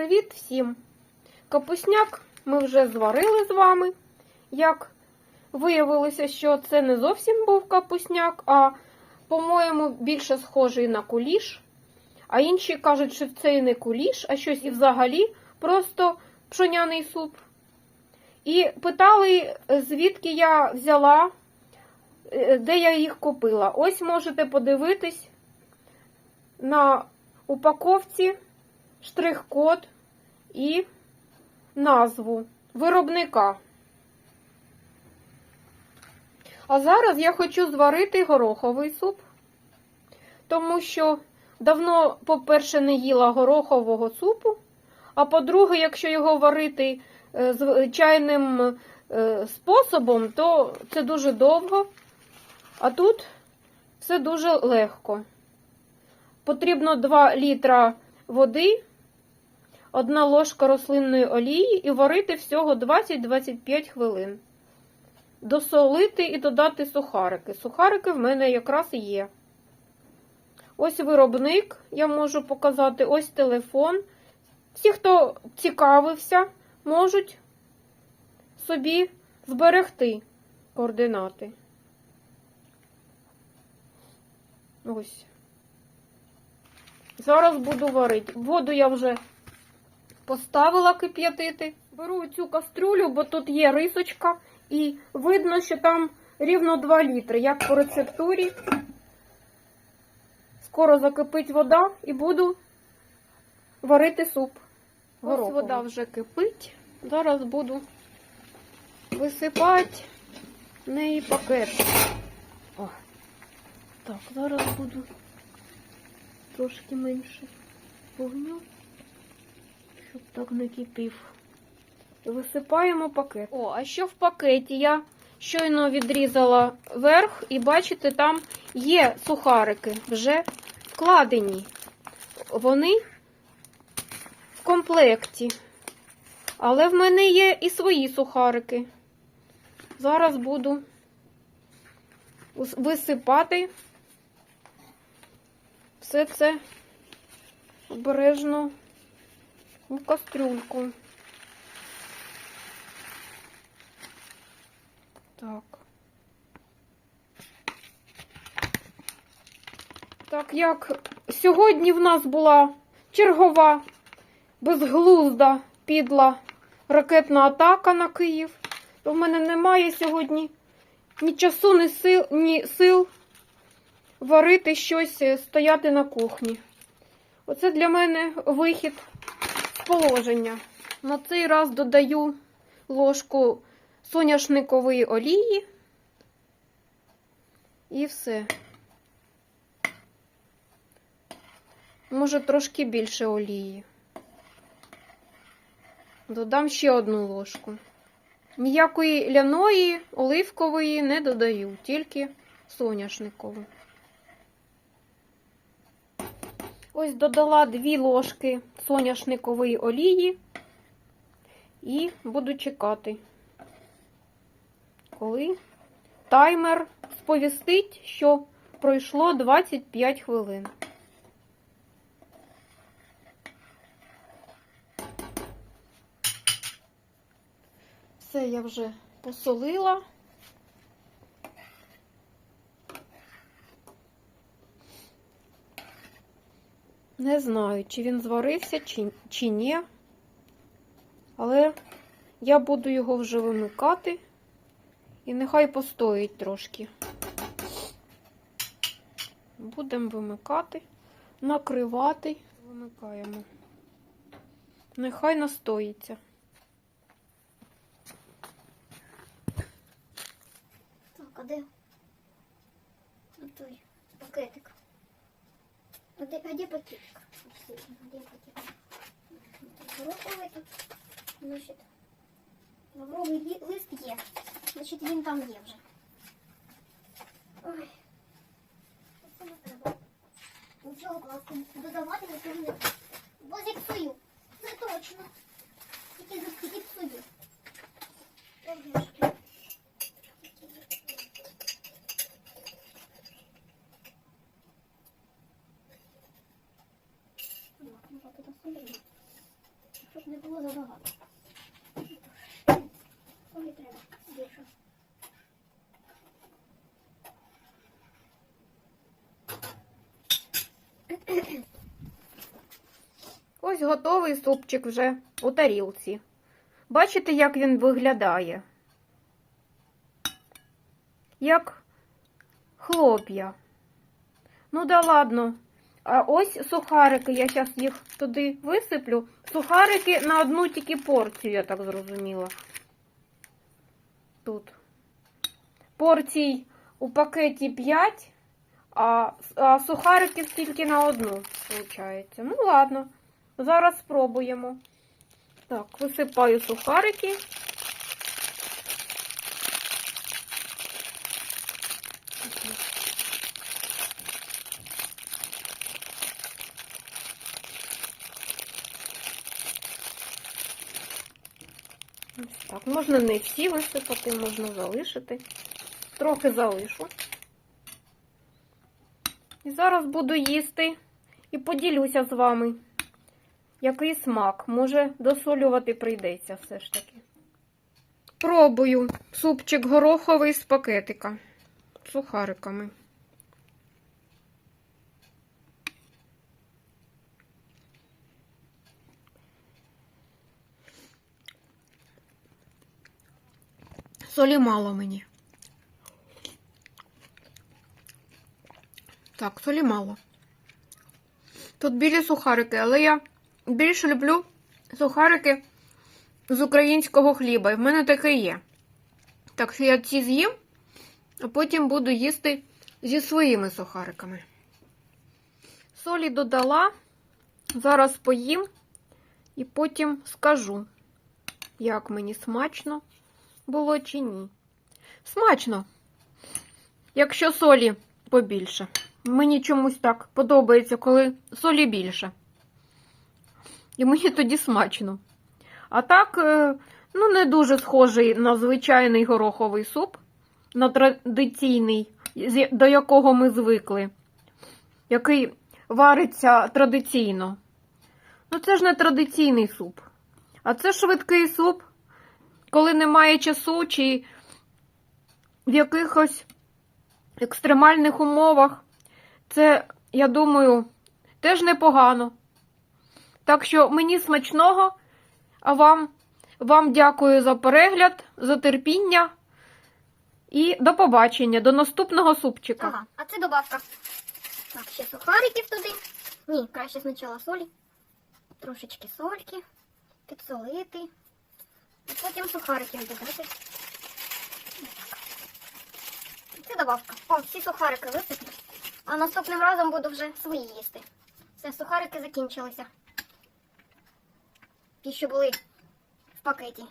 Привіт всім! Капусняк ми вже зварили з вами. Як виявилося, що це не зовсім був капусняк, а, по-моєму, більше схожий на куліш. А інші кажуть, що це і не куліш, а щось і взагалі просто пшоняний суп. І питали, звідки я взяла, е, де я їх купила. Ось можете подивитись на упаковці штрих-код і назву виробника. А зараз я хочу зварити гороховий суп, тому що давно, по-перше, не їла горохового супу, а по-друге, якщо його варити е, звичайним е, способом, то це дуже довго, а тут все дуже легко. Потрібно 2 літра води, одна ложка рослинної олії і варити всього 20-25 хвилин. Досолити і додати сухарики. Сухарики в мене якраз є. Ось виробник, я можу показати, ось телефон. Всі, хто цікавився, можуть собі зберегти координати. Ось. Зараз буду варити. Воду я вже поставила кип'ятити. Беру цю кастрюлю, бо тут є рисочка, і видно, що там рівно 2 літри, як по рецептурі. Скоро закипить вода і буду варити суп. Ось вода вже кипить. Зараз буду висипати в неї пакет. О. Так, зараз буду трошки менше вогню, щоб так не кипів. Висипаємо пакет. О, а що в пакеті? Я щойно відрізала верх, і бачите, там є сухарики вже вкладені. Вони в комплекті. Але в мене є і свої сухарики. Зараз буду висипати все це обережно у кастрюльку. Так. Так як сьогодні в нас була чергова, безглузда, підла ракетна атака на Київ, то в мене немає сьогодні ні часу, ні сил, ні сил варити щось, е, стояти на кухні. Оце для мене вихід положення. На цей раз додаю ложку соняшникової олії і все. Може, трошки більше олії. Додам ще одну ложку. Ніякої ляної, оливкової не додаю, тільки соняшникову. Ось додала 2 ложки соняшникової олії і буду чекати, коли таймер сповістить, що пройшло 25 хвилин. Все я вже посолила. Не знаю, чи він зварився, чи, чи ні. Але я буду його вже вимикати. І нехай постоїть трошки. Будемо вимикати, накривати, вимикаємо. Нехай настоїться. Так, а де? А той пакетик. А де, а де пакетик? Всі, а де пакетик? Гороховий тут. Значить, лавровий лі- лист є. Значить, він там є вже. Ой. Це не треба. Нічого класно. Додавати нічого не треба. Бо зіпсую. Це точно. Тільки за- тільки псую. Ой, Ну, туди сюди. було забагато. Солі треба більше. Ось готовий супчик вже у тарілці. Бачите, як він виглядає? Як хлоп'я. Ну да ладно. А ось сухарики, я зараз їх туди висиплю. Сухарики на одну тільки порцію, я так зрозуміла. Тут. Порцій у пакеті 5, а, сухариків тільки на одну, виходить. Ну ладно. Зараз спробуємо. Так, висипаю сухарики. Ось так, можна не всі висипати, можна залишити. Трохи залишу. І зараз буду їсти і поділюся з вами. Який смак? Може, досолювати прийдеться все ж таки. Пробую супчик гороховий з пакетика. Сухариками. Солі мало мені. Так, солі мало. Тут білі сухарики, але я більше люблю сухарики з українського хліба. І в мене таке є. Так що я ці з'їм, а потім буду їсти зі своїми сухариками. Солі додала, зараз поїм і потім скажу, як мені смачно було чи ні. Смачно, якщо солі побільше. Мені чомусь так подобається, коли солі більше. І мені тоді смачно. А так, е, ну, не дуже схожий на звичайний гороховий суп, на традиційний, до якого ми звикли, який вариться традиційно. Ну, це ж не традиційний суп. А це швидкий суп, коли немає часу чи в якихось екстремальних умовах. Це, я думаю, теж непогано. Так що мені смачного, а вам, вам дякую за перегляд, за терпіння і до побачення, до наступного супчика. Ага, а це добавка. Так, ще сухариків туди. Ні, краще спочатку солі. Трошечки сольки. Підсолити. І потім сухариків додати. Це добавка. О, всі сухарики висиплю. А наступним разом буду вже свої їсти. Все, сухарики закінчилися. Ті, що були в пакеті.